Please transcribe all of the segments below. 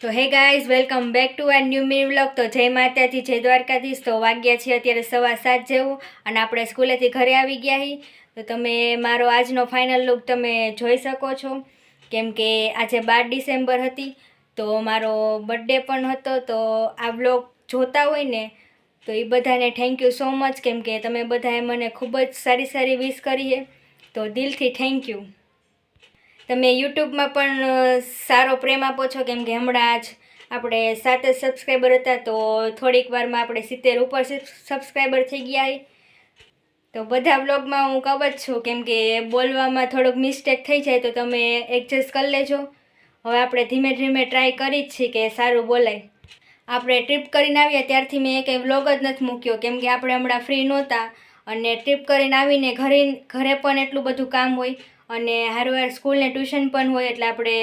તો hey guys, welcome back to our new me vlog. તો જય માતાજી, જય દ્વારકાધીશ. તો વાગ્યા છીએ અત્યારે સવા સાત જેવું અને આપણે સ્કૂલેથી ઘરે આવી ગયા હી. તો તમે મારો આજનો ફાઇનલ લુક તમે જોઈ શકો છો. કેમ કે આજે બાર ડિસેમ્બર હતી, તો મારો બર્થડે પણ હતો. તો આ વ્લોગ જોતા હોય ને, તો એ બધાને થેન્ક યુ સો મચ કેમ કે તમે બધાએ મને ખૂબ જ સારી સારી વિશ કરી છે. તો દિલથી થેન્ક યુ તમે યુટ્યુબમાં પણ સારો પ્રેમ આપો છો કેમ કે હમણાં જ આપણે સાત જ સબસ્ક્રાઈબર હતા તો થોડીક વારમાં આપણે સિત્તેર ઉપર સબસ્ક્રાઈબર થઈ ગયા. તો બધા વ્લોગમાં હું કહું જ છું કેમ કે બોલવામાં થોડોક મિસ્ટેક થઈ જાય તો તમે એડજસ્ટ કરી લેજો. હવે આપણે ધીમે ધીમે ટ્રાય કરી જ છીએ કે સારું બોલાય. આપણે ટ્રીપ કરીને આવ્યા ત્યારથી મેં કંઈ વ્લોગ જ નથી મૂક્યો કેમ કે આપણે હમણાં ફ્રી નહોતા અને ટ્રીપ કરીને આવીને ઘરે ઘરે પણ એટલું બધું કામ હોય. અને હારવાર સ્કૂલને ટ્યુશન પણ હોય એટલે આપણે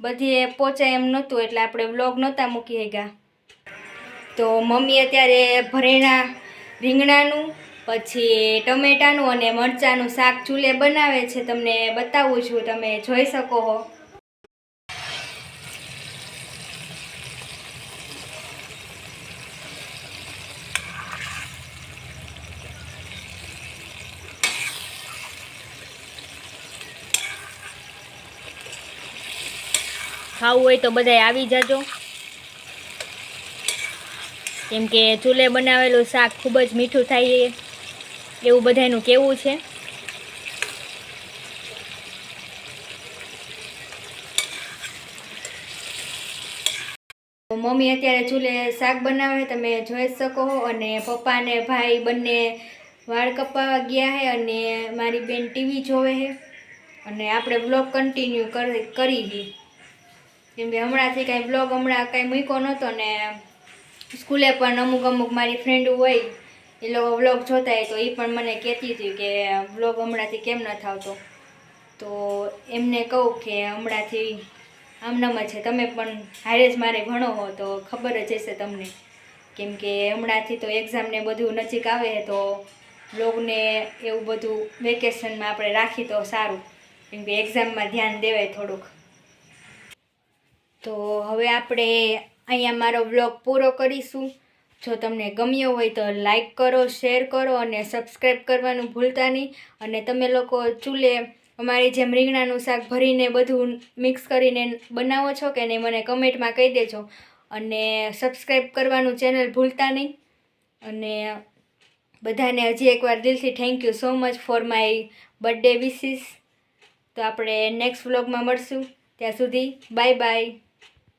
બધીએ પહોંચાય એમ નહોતું, એટલે આપણે વ્લોગ નહોતા મૂકી ગયા તો મમ્મી અત્યારે ભરેણા રીંગણાનું, પછી ટમેટાનું અને મરચાંનું શાક ચૂલે બનાવે છે, તમને બતાવું છું, તમે જોઈ શકો છો ખાવું હોય તો બધાય આવી જજો. કેમ કે ચૂલે બનાવેલું શાક ખૂબ જ મીઠું થાય એવું બધાનું કેવું છે. મમ્મી અત્યારે ચૂલે શાક બનાવે, તમે જોઈ શકો અને પપ્પા ને ભાઈ બંને વાળ કપાવા ગયા છે અને મારી બેન ટીવી જોવે છે અને આપણે બ્લોગ કન્ટિન્યુ કરી હતી કેમ કે હમણાંથી કાંઈ બ્લોગ હમણાં કાંઈ મૂક્યો નહોતો ને સ્કૂલે પણ અમુક અમુક મારી ફ્રેન્ડ હોય, એ લોકો વ્લોગ જોતા હોય તો એ પણ મને કહેતી હતી કે વ્લોગ હમણાંથી કેમ ન થતો તો એમને કહું કે હમણાંથી આમનામ છે, તમે પણ હારે જ મારે ભણો હો, તો ખબર જ હશે તમને. કેમ કે હમણાંથી તો એક્ઝામને બધું નજીક આવે તો વ્લોગને એવું બધું વેકેશનમાં આપણે રાખી તો સારું. કેમ કે એક્ઝામમાં ધ્યાન દેવાય થોડુંક. તો હવે આપણે અહીંયા મારો બ્લોગ પૂરો કરીશું. જો તમને ગમ્યો હોય તો લાઈક કરો શેર કરો અને સબસ્ક્રાઈબ કરવાનું ભૂલતા નહીં. અને તમે લોકો ચૂલે અમારી જેમ રીંગણાનું શાક ભરીને બધું મિક્સ કરીને બનાવો છો કે નહીં મને કમેન્ટમાં કહી દેજો. અને સબસ્ક્રાઈબ કરવાનું ચેનલ ભૂલતા નહીં. અને બધાને હજી એકવાર દિલથી thank you so much for my birthday wishes તો આપણે નેક્સ્ટ વ્લોગમાં મળશું. ત્યાં સુધી બાય બાય